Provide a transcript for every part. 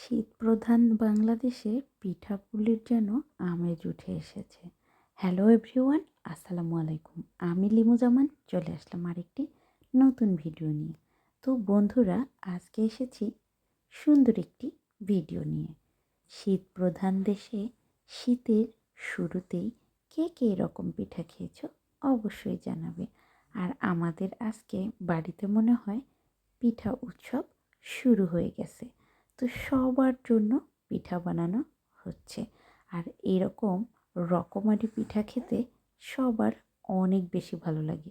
শীতপ্রধান বাংলাদেশে পিঠাপুলির যেন আমেজ উঠে এসেছে। হ্যালো এভরিওয়ান আসসালামু আলাইকুম। আমি লিমু জামান চলে আসলাম আরেকটি নতুন ভিডিও নিয়ে। তো বন্ধুরা, আজকে এসেছি সুন্দর একটি ভিডিও নিয়ে। শীত প্রধান দেশে শীতের শুরুতেই কে কে এরকম পিঠা খেয়েছ অবশ্যই জানাবে। আর আমাদের আজকে বাড়িতে মনে হয় পিঠা উৎসব শুরু হয়ে গেছে। তো সবার জন্য পিঠা বানানো হচ্ছে। আর এরকম রকমারি পিঠা খেতে সবার অনেক বেশি ভালো লাগে।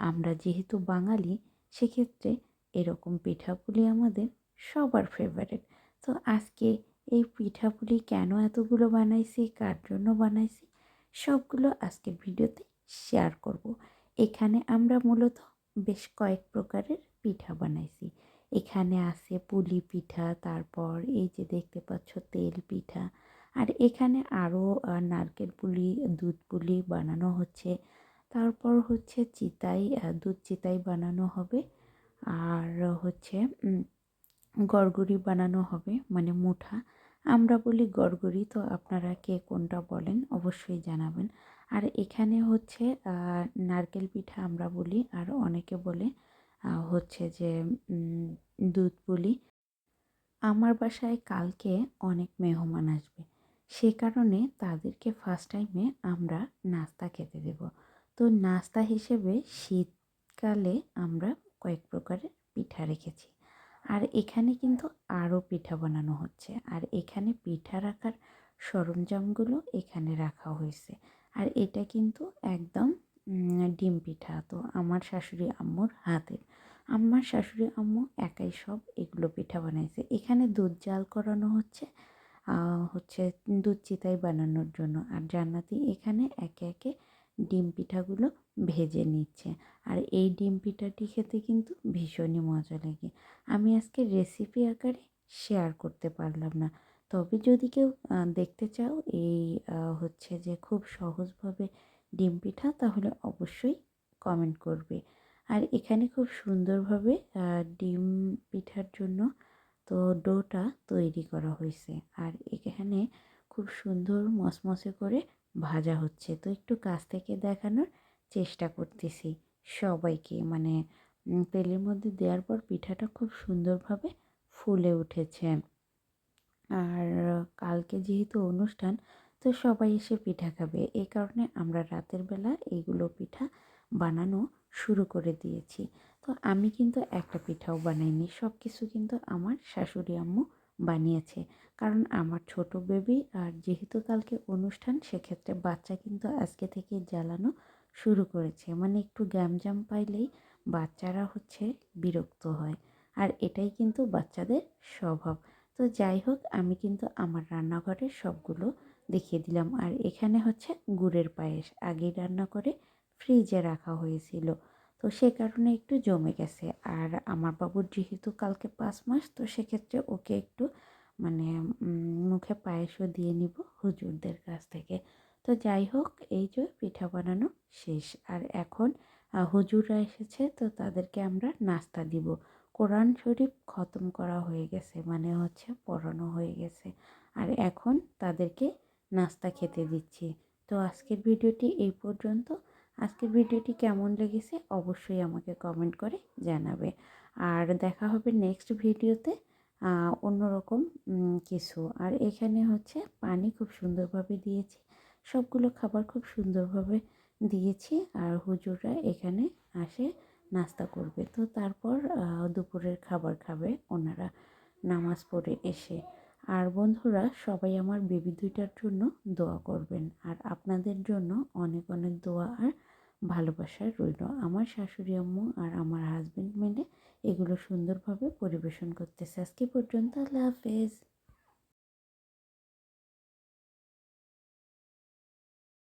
আমরা যেহেতু বাঙালি, সেক্ষেত্রে এরকম পিঠাপুলি আমাদের সবার ফেভারেট তো আজকে এই পিঠাপুলি কেন এতগুলো বানাইছি, কার জন্য বানাইছি, সবগুলো আজকের ভিডিওতে শেয়ার করব। এখানে আমরা মূলত বেশ কয়েক প্রকারের পিঠা বানাইছি। এখানে আছে পুলি পিঠা, তারপর এই যে দেখতে পাচ্ছ তেল পিঠা। আর এখানে আরও নারকেল পুলি, দুধ পুলি বানানো হচ্ছে। তারপর হচ্ছে চিতাই দুধ চিতাই বানানো হবে। আর হচ্ছে গড়গড়ি বানানো হবে মানে মুঠা। আমরা বলি গড়গড়ি, তো আপনারা কে কোনটা বলেন অবশ্যই জানাবেন। আর এখানে হচ্ছে নারকেল পিঠা আমরা বলি, আর অনেকে বলে হচ্ছে যে দুধ পুলি। আমার বাসায় কালকে অনেক মেহমান আসবে। সে কারণে তাদেরকে ফার্স্ট টাইমে আমরা নাস্তা খেতে দেব। তো নাস্তা হিসেবে শীতকালে আমরা কয়েক প্রকারের পিঠা রেখেছি। আর এখানে কিন্তু আরও পিঠা বানানো হচ্ছে। আর এখানে পিঠা রাখার সরঞ্জামগুলো এখানে রাখা হয়েছে। আর এটা কিন্তু একদম ডিম পিঠা। তো আমার শাশুড়ি আম্মুর হাতের আমার শাশুড়ি আম্মু একাই সব এগুলো পিঠা বানাইছে। এখানে দুধ জাল করানো হচ্ছে হচ্ছে দুধ চিতাই বানানোর জন্য। আর জান্নাতি এখানে একে একে ডিম পিঠাগুলো ভেজে নিচ্ছে। আর এই ডিম পিঠাটি খেতে কিন্তু ভীষণই মজা লাগে। আমি আজকে রেসিপি আকারে শেয়ার করতে পারলাম না। তবে যদি কেউ দেখতে চাও, এই হচ্ছে যে খুব সহজভাবে ডিম পিঠা তাহলে অবশ্যই কমেন্ট করবে। আর এখানে খুব সুন্দরভাবে ডিম পিঠার জন্য তো ডোটা তৈরি করা হয়েছে। আর এখানে খুব সুন্দর মসমসে করে ভাজা হচ্ছে। তো একটু কাছ থেকে দেখানোর চেষ্টা করতেছি সবাইকে। মানে তেলের মধ্যে দেওয়ার পর পিঠাটা খুব সুন্দরভাবে ফুলে উঠেছে। আর কালকে যেহেতু অনুষ্ঠান তো সবাই এসে পিঠা খাবে। এই কারণে আমরা রাতের বেলা এইগুলো পিঠা বানানো শুরু করে দিয়েছি। তো আমি কিন্তু একটা পিঠাও বানাইনি সব কিছু কিন্তু আমার শাশুড়ি আম্মু বানিয়েছে। কারণ আমার ছোট বেবি আর যেহেতু কালকে অনুষ্ঠান, সেক্ষেত্রে বাচ্চা কিন্তু আজকে থেকে জ্বালানো শুরু করেছে। মানে একটু গ্যামজাম পাইলেই বাচ্চারা হচ্ছে বিরক্ত হয়। আর এটাই কিন্তু বাচ্চাদের স্বভাব। তো যাই হোক, আমি কিন্তু আমার রান্নাঘরের সবগুলো দেখিয়ে দিলাম। আর এখানে হচ্ছে গুড়ের পায়েস। আগেই রান্না করে ফ্রিজে রাখা হয়েছিল। তো সে কারণে একটু জমে গেছে। আর আমার বাবুর যেহেতু কালকে পাঁচ মাস, তো সেক্ষেত্রে ওকে একটু মানে মুখে পায়েসও দিয়ে নিব হুজুরদের কাছ থেকে। তো যাই হোক, এই যে পিঠা বানানো শেষ। আর এখন হুজুররা এসেছে, তো তাদেরকে আমরা নাস্তা দিব। কোরআন শরীফ খতম করা হয়ে গেছে মানে হচ্ছে পড়ানো হয়ে গেছে। আর এখন তাদেরকে নাস্তা খেতে দিচ্ছি। তো আজকের ভিডিওটি এই পর্যন্ত। আজকের ভিডিওটি কেমন লেগেছে অবশ্যই আমাকে কমেন্ট করে জানাবে। আর দেখা হবে নেক্সট ভিডিওতে অন্যরকম কিছু। আর এখানে হচ্ছে পানি খুব সুন্দরভাবে দিয়েছি। সবগুলো খাবার খুব সুন্দরভাবে দিয়েছি। আর হুজুররা এখানে আসে নাস্তা করবে। তো তারপর দুপুরের খাবার খাবে ওনারা। নামাজ পড়ে এসে। আর বন্ধুরা, সবাই আমার বেবি দুইটার জন্য দোয়া করবেন। আর আপনাদের জন্য অনেক অনেক দোয়া আর ভালোবাসায় রইল। আমার শাশুড়ি আম্মু আর আমার হাজব্যান্ড মিলে এগুলো সুন্দরভাবে পরিবেশন করতেছে। আজকে পর্যন্ত আল্লাহ হাফেজ।